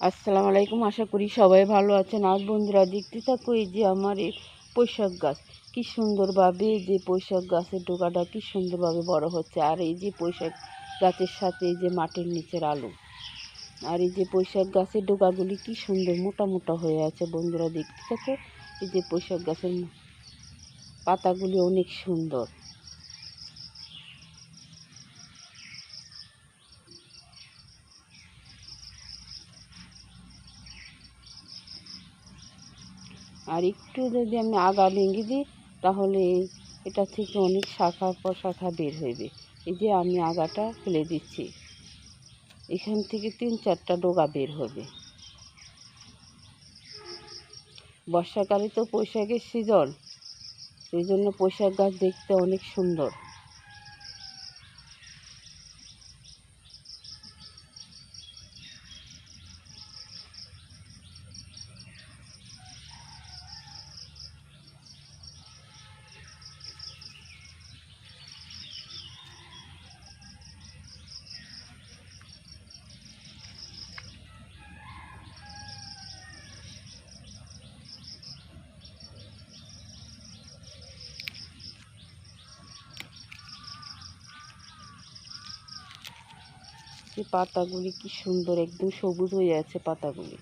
আসসালামু আলাইকুম। আশা করি সবাই ভালো আছেন। আজ বন্ধুরা দেখতে থাকো এই যে আমার এই পোশাক গাছ। কি সুন্দরভাবে এই যে পোশাক গাছের ডোকাটা কি সুন্দরভাবে বড় হচ্ছে। আর এই যে পোশাক গাছের সাথে এই যে মাটির নিচের আলু। আর এই যে পোশাক গাছের ডোকাগুলি কি সুন্দর মোটা মোটা হয়ে আছে বন্ধুরা দেখতে থাকো। এই যে পোশাক গাছের পাতাগুলি অনেক সুন্দর। আর একটু যদি আমি আগা ভেঙে দিই, তাহলে এটা থেকে অনেক শাখা প্রশাখা বের হইবে। এই যে আমি আগাটা ফেলে দিচ্ছি। এখান থেকে তিন চারটা ডোগা বের হবে। বর্ষাকালে তো পোশাকের সিজন। সেই জন্য পোশাক গাছ দেখতে অনেক সুন্দর। পাতাগুলি কি সুন্দর একদম সবুজ হয়ে আছে পাতাগুলি।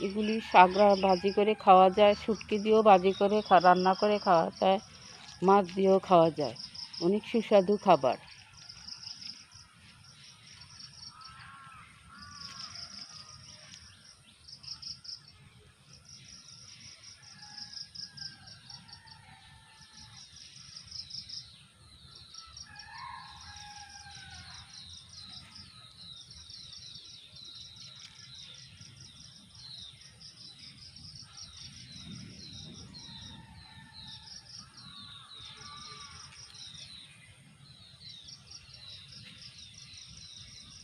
এগুলি শাক ভাজি করে খাওয়া যায়, শুটকি দিয়েও ভাজি করে রান্না করে খাওয়া যায়, মাছ দিয়েও খাওয়া যায়। অনেক সুস্বাদু খাবার।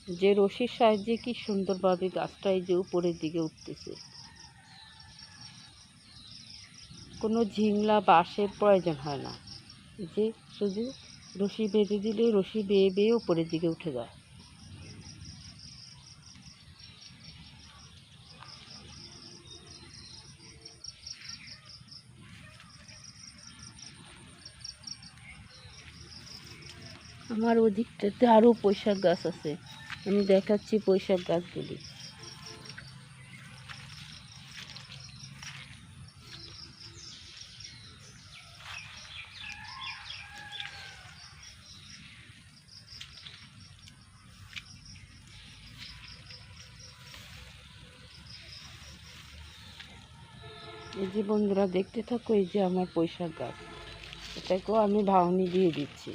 যে রশির সাহায্যে কি সুন্দরভাবে গাছটা এই যে উপরের দিকে উঠতেছে। কোনো ঝিংলা বাঁশের প্রয়োজন হয় না। যে শুধু রশি বেঁধে দিলে রশি বেয়ে বেয়ে উপরের দিকে উঠে যায়। আমার ওদিকটাতে আরও পুঁইশাক গাছ আছে। আমি দেখাচ্ছি পুঁইশাক গাছগুলি এই যে বন্ধুরা, দেখতে থাকো এই যে আমার পুঁইশাক গাছ এটাকেও আমি ভাঙনি দিয়ে দিচ্ছি।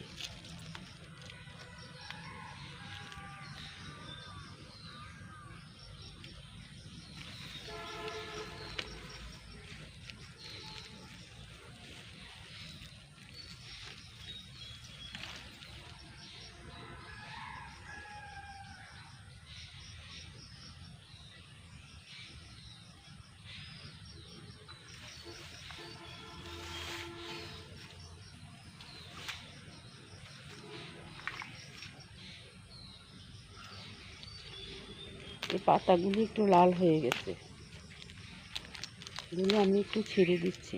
এই পাতাগুলি একটু লাল হয়ে গেছে। এগুলো আমি একটু ছেড়ে দিচ্ছি।